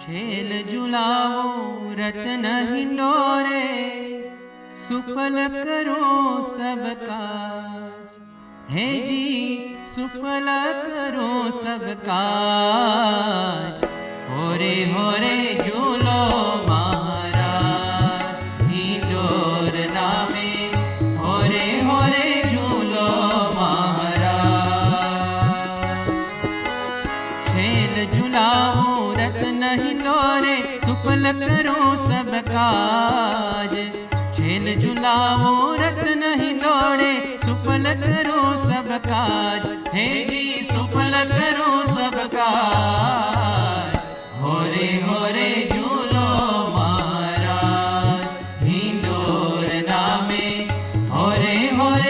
छेल जुलाओ, रतन हिंडोरे सुफल करो सब काज। हे जी, सुफल करो सब काज। हो रे जो खेल जुलाओ, रत नहीं तोरे सुफल करो सब काज। खेल जुलाओ, रत नहीं तोड़े सुफल करो सब काज। हे जी सुफल करो सब काज। होरे होरे, झूलो महाराज हिंदोर नामे। होरे होरे